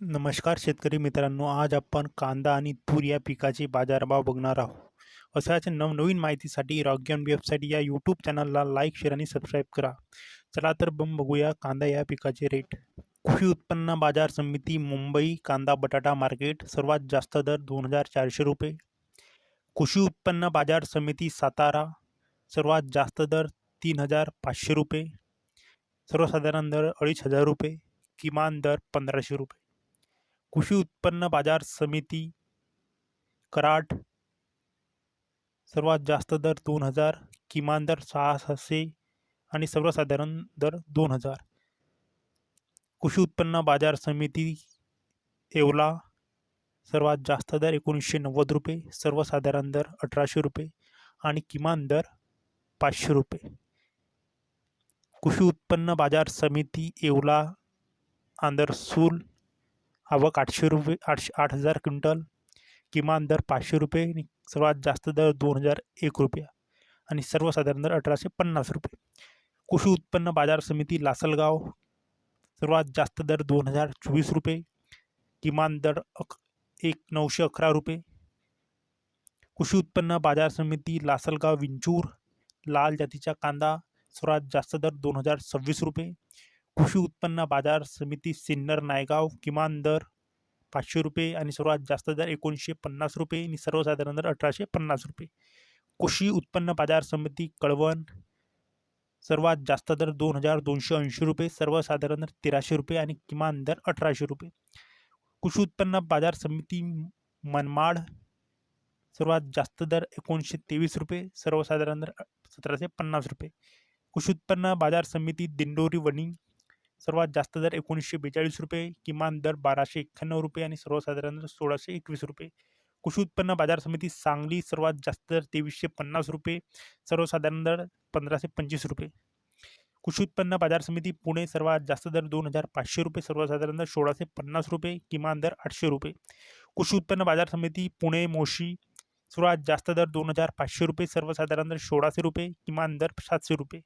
नमस्कार शेतकरी मित्रांनो आज आपण कांदा आणि तूर या पिकाचे बाजारभाव बघणार आहोत. अशाच नवनवीन माहितीसाठी रॉग्यन वेबसाईट या यूट्यूब चॅनलला लाईक शेअर आणि सबस्क्राईब करा. चला तर बम बघूया कांदा या पिकाचे रेट कृषी उत्पन्न बाजार समिती मुंबई कांदा बटाटा मार्केट सर्वात जास्त दर दोन हजार चारशे रुपये. कृषी उत्पन्न बाजार समिती सातारा सर्वात जास्त दर तीन हजार पाचशे रुपये. सर्वसाधारण दर अडीच हजार रुपये किमान दर पंधराशे रुपये. कृषी उत्पन्न बाजार समिती कराड सर्वात जास्त दर दोन हजार किमान दर सहा सहाशे आणि सर्वसाधारण दर दोन हजार. कृषी उत्पन्न बाजार समिती येवला सर्वात जास्त दर एकोणीसशे नव्वद रुपये सर्वसाधारण दर अठराशे रुपये आणि किमान दर पाचशे रुपये. कृषी उत्पन्न बाजार समिती येवला आंदरसूल आवक आठशे रुपये आठशे आठ हजार क्विंटल किमान दर पाचशे रुपये आणि सर्वात जास्त दर दोन हजार एक रुपया आणि सर्वसाधारण दर अठराशे पन्नास रुपये. कृषी उत्पन्न बाजार समिती लासलगाव सर्वात जास्त दर दोन हजार चोवीस रुपये किमान दर अक एक नऊशे अकरा रुपये. कृषी उत्पन्न बाजार समिती लासलगाव विंचूर लाल जातीचा कांदा सर्वात जास्त दर दोन हजार सव्वीस रुपये. कृषी उत्पन्न बाजार समिती सिन्नर नायगाव किमान दर पाचशे रुपये आणि सर्वात जास्त दर एकोणीसशे पन्नास रुपये आणि सर्वसाधारण दर अठराशे पन्नास रुपये. कृषी उत्पन्न बाजार समिती कळवण सर्वात जास्त दर दोन हजार दोनशे ऐंशी रुपये सर्वसाधारण दर तेराशे रुपये आणि किमान दर अठराशे रुपये. कृषी उत्पन्न बाजार समिती मनमाड सर्वात जास्त दर एकोणीसशे तेवीस रुपये सर्वसाधारण दर सतराशे पन्नास रुपये. कृषी उत्पन्न बाजार समिती दिंडोरी वणी सर्वात जास्त दर एकोणीसशे बेचाळीस रुपये किमान दर बाराशे एक्क्याण्णव रुपये आणि सर्वसाधारण दर सोळाशे एकवीस रुपये. कृषी उत्पन्न बाजार समिती सांगली सर्वात जास्त दर तेवीसशे पन्नास रुपये सर्वसाधारण दर पंधराशे पंचवीस रुपये. कृषी उत्पन्न बाजार समिती पुणे सर्वात जास्त दर दोन हजार पाचशे रुपये सर्वसाधारण दर सोळाशे पन्नास रुपये किमान दर आठशे रुपये. कृषी उत्पन्न बाजार समिती पुणे मोशी सर्वात जास्त दर दोन हजार पाचशे रुपये सर्वसाधारण दर सोळाशे रुपये किमान दर सातशे रुपये.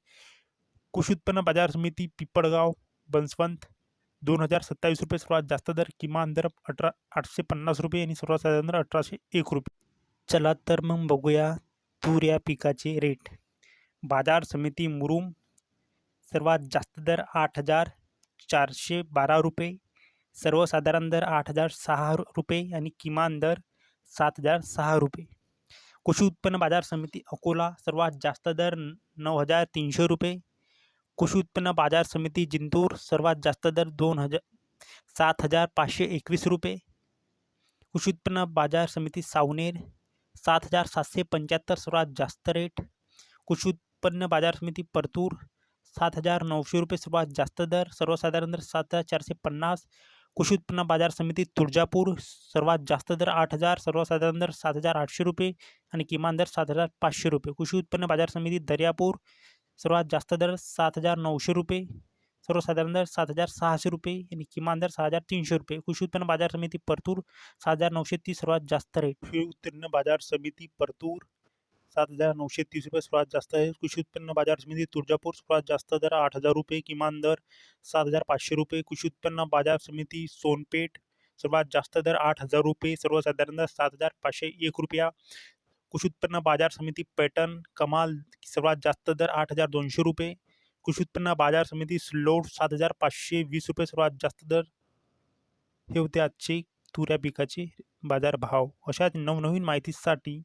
कृषी उत्पन्न बाजार समिती पिपळगाव बन्सवंत, दोन हज़ार सत्तावीस रुपये सर्वात जास्त दर, किमान दर अठरा, आठशे पन्नास रुपये आणि सर्वसाधारण दर अठराशे एक रुपये. चला तर मग बघूया तूर या पिकाचे रेट बाज़ार समिती मुरुम, सर्वात जास्त दर आठ हज़ार चारशे बारा रुपये, सर्वसाधारण दर आठ हज़ार सहा रुपये आणि किमान दर सात हज़ार सहा रुपये. कृषी उत्पन्न बाज़ार समिती अकोला, सर्वात जास्त दर नऊ हज़ार तीनशे रुपये कृषी उत्पन्न बाजार समिती जिंतूर सर्वात जास्त दर दोन हजार सात हजार पाचशे एकवीस रुपये. कृषी उत्पन्न बाजार समिती सावनेर सात हजार सातशे पंच्याहत्तर सर्वात जास्त रेट. कृषी उत्पन्न बाजार समिती परतूर सात हजार नऊशे रुपये सर्वात जास्त दर. सर्वसाधारण दर सात हजार चारशे पन्नास. कृषी उत्पन्न बाजार समिती तुळजापूर सर्वात जास्त दर आठ हजार. सर्वसाधारण दर सात हजार आठशे रुपये आणि किमान दर सात हजार पाचशे रुपये. कृषी उत्पन्न बाजार समिती दर्यापूर सर्वात जास्त दर सात हज़ार नऊशे रुपये, सर्वसाधारण दर सात हज़ार सहाशे रुपये आणि किमान दर सहा हज़ार तीनशे रुपये. कृषी उत्पन्न बाज़ार समिती परतूर, सात हज़ार नऊशे तीस सर्वात जास्त रेट कृषी उत्पन्न बाज़ार समिती परतूर, सात हज़ार नऊशे तीस रुपये सर्वात जास्त आहे. कृषी उत्पन्न बाज़ार समिती तुळजापूर, सर्वात जास्त दर आठ हज़ार रुपये, किमान दर सात हज़ार पाचशे रुपये. कृषी उत्पन्न बाज़ार समिती सोनपेठ, सर्वात जास्त दर आठ हज़ार रुपये, सर्वसाधारण दर सात हज़ार पाचशे एक रुपया. कृषी उत्पन्न बाजार समिती पॅटर्न कमाल सर्वात जास्त दर आठ हजार दोनशे रुपये कृषी उत्पन्न बाजार समिती स्लोट सात हजार पाचशे वीस रुपये सर्वात जास्त दर हे होते आजचे तुऱ्या पिकाचे बाजारभाव अशाच नवनवीन माहितीसाठी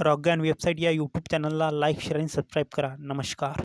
रॉग्यान वेबसाईट या यूट्यूब चॅनलला लाईक शेअर आणि सबस्क्राईब करा. नमस्कार.